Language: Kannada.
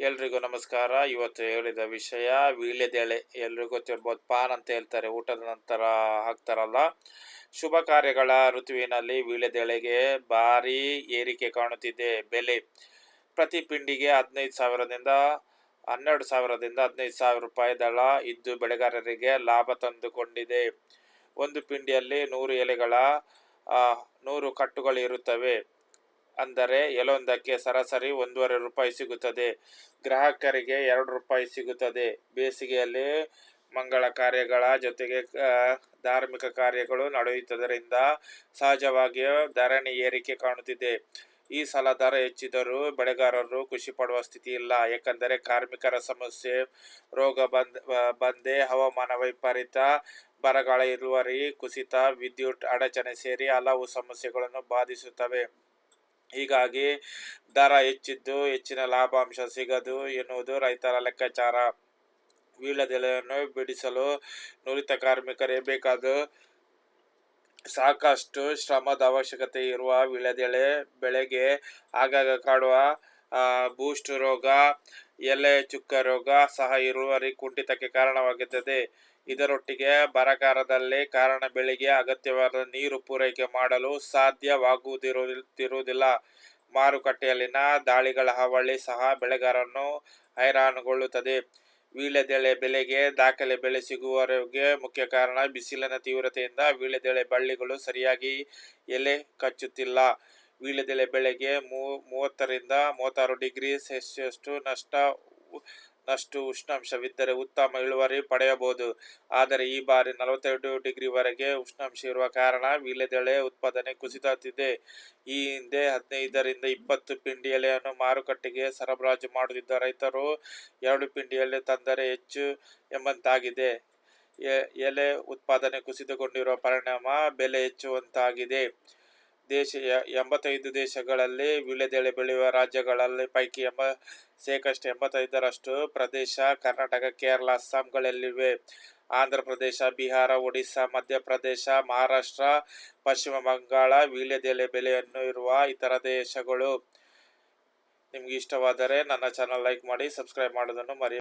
ಎಲ್ರಿಗೂ ನಮಸ್ಕಾರ. ಇವತ್ತು ಹೇಳಿದ ವಿಷಯ ವೀಳ್ಯದೆಳೆ. ಎಲ್ರಿಗೂ ಗೊತ್ತಿರ್ಬೋದು, ಪಾನ್ ಅಂತ ಹೇಳ್ತಾರೆ, ಊಟದ ನಂತರ ಹಾಕ್ತಾರಲ್ಲ. ಶುಭ ಕಾರ್ಯಗಳ ಋತುವಿನಲ್ಲಿ ವೀಳ್ಯದೆಳೆಗೆ ಭಾರಿ ಏರಿಕೆ ಕಾಣುತ್ತಿದೆ. ಬೆಲೆ ಪ್ರತಿ ಪಿಂಡಿಗೆ ಹದಿನೈದು ಸಾವಿರದಿಂದ ಹನ್ನೆರಡು ಸಾವಿರದಿಂದ ಹದಿನೈದು ಸಾವಿರ ರೂಪಾಯಿ ದಳ ಇದ್ದು ಬೆಳೆಗಾರರಿಗೆ ಲಾಭ ತಂದುಕೊಂಡಿದೆ. ಒಂದು ಪಿಂಡಿಯಲ್ಲಿ ನೂರು ಎಲೆಗಳ ನೂರು ಕಟ್ಟುಗಳು ಇರುತ್ತವೆ. ಅಂದರೆ ಎಲ್ಲೊಂದಕ್ಕೆ ಸರಾಸರಿ ಒಂದೂವರೆ ರೂಪಾಯಿ ಸಿಗುತ್ತದೆ. ಗ್ರಾಹಕರಿಗೆ ಎರಡು ರೂಪಾಯಿ ಸಿಗುತ್ತದೆ. ಬೇಸಿಗೆಯಲ್ಲಿ ಮಂಗಳ ಕಾರ್ಯಗಳ ಜೊತೆಗೆ ಧಾರ್ಮಿಕ ಕಾರ್ಯಗಳು ನಡೆಯುವುದರಿಂದ ಸಹಜವಾಗಿಯೂ ಧರಣಿ ಏರಿಕೆ ಕಾಣುತ್ತಿದೆ. ಈ ಸಲ ದರ ಹೆಚ್ಚಿದರೂ ಬೆಳೆಗಾರರು ಖುಷಿ ಪಡುವ ಸ್ಥಿತಿ ಇಲ್ಲ. ಏಕೆಂದರೆ ಕಾರ್ಮಿಕರ ಸಮಸ್ಯೆ, ರೋಗ ಬಂದ್ ಬಂದೆ ಹವಾಮಾನ ವೈಪರೀತ, ಬರಗಾಲ ಇಳುವರಿ, ಕುಸಿತ, ವಿದ್ಯುತ್ ಅಡಚಣೆ ಸೇರಿ ಹಲವು ಸಮಸ್ಯೆಗಳನ್ನು ಬಾಧಿಸುತ್ತವೆ. ಹೀಗಾಗಿ ದರ ಹೆಚ್ಚಿದ್ದು, ಹೆಚ್ಚಿನ ಲಾಭಾಂಶ ಸಿಗದು ಎನ್ನುವುದು ರೈತರ ಲೆಕ್ಕಾಚಾರ. ವೀಳ್ಯದೆಲೆಯನ್ನು ಬಿಡಿಸಲು ನುರಿತ ಕಾರ್ಮಿಕರೇ ಬೇಕಾದ ಸಾಕಷ್ಟು ಶ್ರಮದ ಅವಶ್ಯಕತೆ ಇರುವ ವೀಳ್ಯದೆಲೆ ಬೆಳೆಗೆ ಆಗಾಗ ಕಾಡುವ ಬೂಸ್ಟ್ ರೋಗ, ಎಲೆ ಚುಕ್ಕ ರೋಗ ಸಹ ಇಳುವರಿ ಕುಂಠಿತಕ್ಕೆ ಕಾರಣವಾಗುತ್ತದೆ. ಇದರೊಟ್ಟಿಗೆ ಬರಗಾಲದಲ್ಲಿ ಕಾರಣ ಬೆಳೆಗೆ ಅಗತ್ಯವಾದ ನೀರು ಪೂರೈಕೆ ಮಾಡಲು ಸಾಧ್ಯವಾಗುವುದಿರುವುದಿಲ್ಲ. ಮಾರುಕಟ್ಟೆಯಲ್ಲಿನ ದಾಳಿಗಳ ಹಾವಳಿ ಸಹ ಬೆಳೆಗಾರರನ್ನು ಹೈರಾಣುಗೊಳ್ಳುತ್ತದೆ. ವೀಳ್ಯದೆಳೆ ಬೆಲೆಗೆ ದಾಖಲೆ ಬೆಲೆ ಸಿಗುವವರೆಗೆ ಮುಖ್ಯ ಕಾರಣ ಬಿಸಿಲಿನ ತೀವ್ರತೆಯಿಂದ ವೀಳೆದೆಳೆ ಬಳ್ಳಿಗಳು ಸರಿಯಾಗಿ ಎಲೆ ಕಚ್ಚುತ್ತಿಲ್ಲ. ವೀಳ್ಯದೆಲೆ ಬೆಳೆಗೆ ಮೂ, ಮೂವತ್ತರಿಂದ ಮೂವತ್ತಾರು ಡಿಗ್ರಿ ಸೆಲ್ಸಿಯಸ್ಟು ನಷ್ಟ ನಷ್ಟು ಉಷ್ಣಾಂಶವಿದ್ದರೆ ಉತ್ತಮ ಇಳುವರಿ ಪಡೆಯಬಹುದು. ಆದರೆ ಈ ಬಾರಿ ನಲವತ್ತೆರಡು ಡಿಗ್ರಿವರೆಗೆ ಉಷ್ಣಾಂಶ ಇರುವ ಕಾರಣ ವೀಳ್ಯದೆಳೆ ಉತ್ಪಾದನೆ ಕುಸಿತಾತಿದೆ ಈ ಹಿಂದೆ ಹದಿನೈದರಿಂದ ಇಪ್ಪತ್ತು ಪಿಂಡಿ ಎಲೆಯನ್ನು ಮಾರುಕಟ್ಟೆಗೆ ಸರಬರಾಜು ಮಾಡುತ್ತಿದ್ದ ರೈತರು ಎರಡು ಪಿಂಡಿ ಎಲೆ ತಂದರೆ ಹೆಚ್ಚು ಎಂಬಂತಾಗಿದೆ. ಎಲೆ ಉತ್ಪಾದನೆ ಕುಸಿತಗೊಂಡಿರುವ ಪರಿಣಾಮ ಬೆಲೆ ಹೆಚ್ಚುವಂತಾಗಿದೆ. ದೇಶ ಎಂಬತ್ತೈದು ದೇಶಗಳಲ್ಲಿ ವಿಳೆದೆಳೆ ಬೆಳೆಯುವ ರಾಜ್ಯಗಳಲ್ಲಿ ಪೈಕಿ ಎಂಬ ಶೇಕಷ್ಟು ಎಂಬತ್ತೈದರಷ್ಟು ಪ್ರದೇಶ ಕರ್ನಾಟಕ, ಕೇರಳ, ಅಸ್ಸಾಂಗಳಲ್ಲಿವೆ. ಆಂಧ್ರ ಪ್ರದೇಶ ಬಿಹಾರ, ಒಡಿಸ್ಸಾ, ಮಧ್ಯಪ್ರದೇಶ, ಮಹಾರಾಷ್ಟ್ರ, ಪಶ್ಚಿಮ ಬಂಗಾಳ ವೀಳ್ಯದೆಲೆ ಬೆಲೆಯನ್ನು ಇರುವ ಇತರ ದೇಶಗಳು. ನಿಮಗೆ ಇಷ್ಟವಾದರೆ ನನ್ನ ಚಾನಲ್ ಲೈಕ್ ಮಾಡಿ ಸಬ್ಸ್ಕ್ರೈಬ್ ಮಾಡೋದನ್ನು ಮರೆಯ